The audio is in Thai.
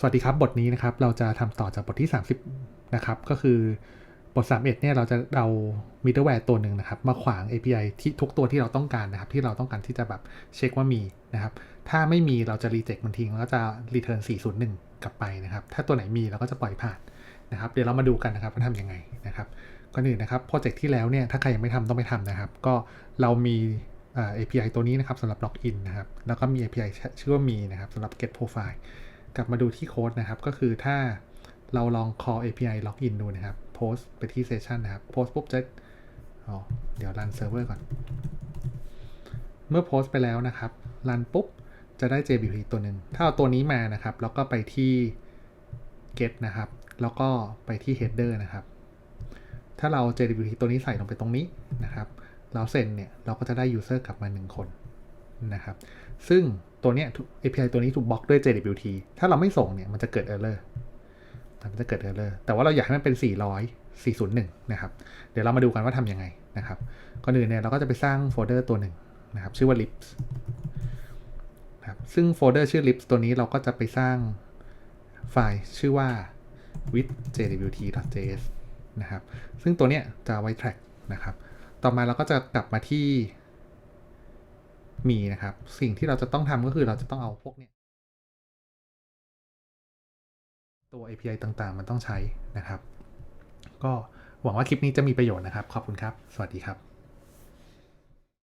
สวัสดีครับ บทนี้นะครับ เราจะทำต่อจากบทที่ 30 นะครับ ก็คือบท 31 เนี่ย เราจะเอา middleware ตัวหนึ่งนะครับ มาขวาง API ที่ทุกตัวที่เราต้องการนะครับ ที่เราต้องการที่จะแบบเช็คว่ามีนะครับ ถ้าไม่มีเราจะ reject มันทิ้งแล้วก็จะ return 401 กลับไปนะครับ ถ้าตัวไหนมีเราก็จะปล่อยผ่านนะครับ เดี๋ยวเรามาดูกันนะครับว่าทำยังไงนะครับก่อนอื่นนะครับโปรเจกต์ที่แล้วเนี่ยถ้าใครยังไม่ทำต้องไปทำนะครับ ก็เรามี API ตัวนี้นะครับสำหรับ login นะครับแล้วก็มี API ชื่อว่ามีนะครับสำหรับ get profile กลับมาดูที่โค้ดนะครับ ก็คือถ้าเราลอง call API login ดูนะครับ post ไปที่ session นะครับ post ปุ๊บจะอ๋อเดี๋ยว run server ก่อน เมื่อ post ไปแล้วนะครับ run ปุ๊บ จะได้ JWT ตัวหนึ่ง ถ้าเอาตัวนี้มานะครับ แล้วก็ไปที่ get นะครับ แล้วก็ไปที่ header นะครับ ถ้าเรา JWT ตัวนี้ใส่ลงไปตรงนี้นะครับ เราเซ็นเนี่ย เราก็จะได้ user กลับมา 1 คน นะครับ ซึ่งตัวเนี้ย API ตัวนี้ถูกบล็อกด้วย JWT ถ้าเราไม่ส่งเนี่ยมันจะเกิด error มันจะเกิด error แต่ว่าเราอยากให้มันเป็น 400 401 นะครับ เดี๋ยวเรามาดูกันว่าทำยังไงนะครับก่อนอื่นเนี่ยเราก็จะไปสร้างโฟลเดอร์ตัวหนึ่งนะครับ ชื่อว่า lips นะครับซึ่งโฟลเดอร์ชื่อ lips ตัวนี้เราก็จะไปสร้างไฟล์ชื่อว่า with jwt.js นะครับ ซึ่งตัวเนี้ยจะไว้ track นะครับ ต่อมาเราก็จะกลับมาที่ มีนะครับ สิ่งที่เราจะต้องทำก็คือเราจะต้องเอาพวกเนี้ยตัว API ต่างๆ มันต้องใช้นะครับ ก็หวังว่าคลิปนี้จะมีประโยชน์นะครับ ขอบคุณครับ สวัสดีครับ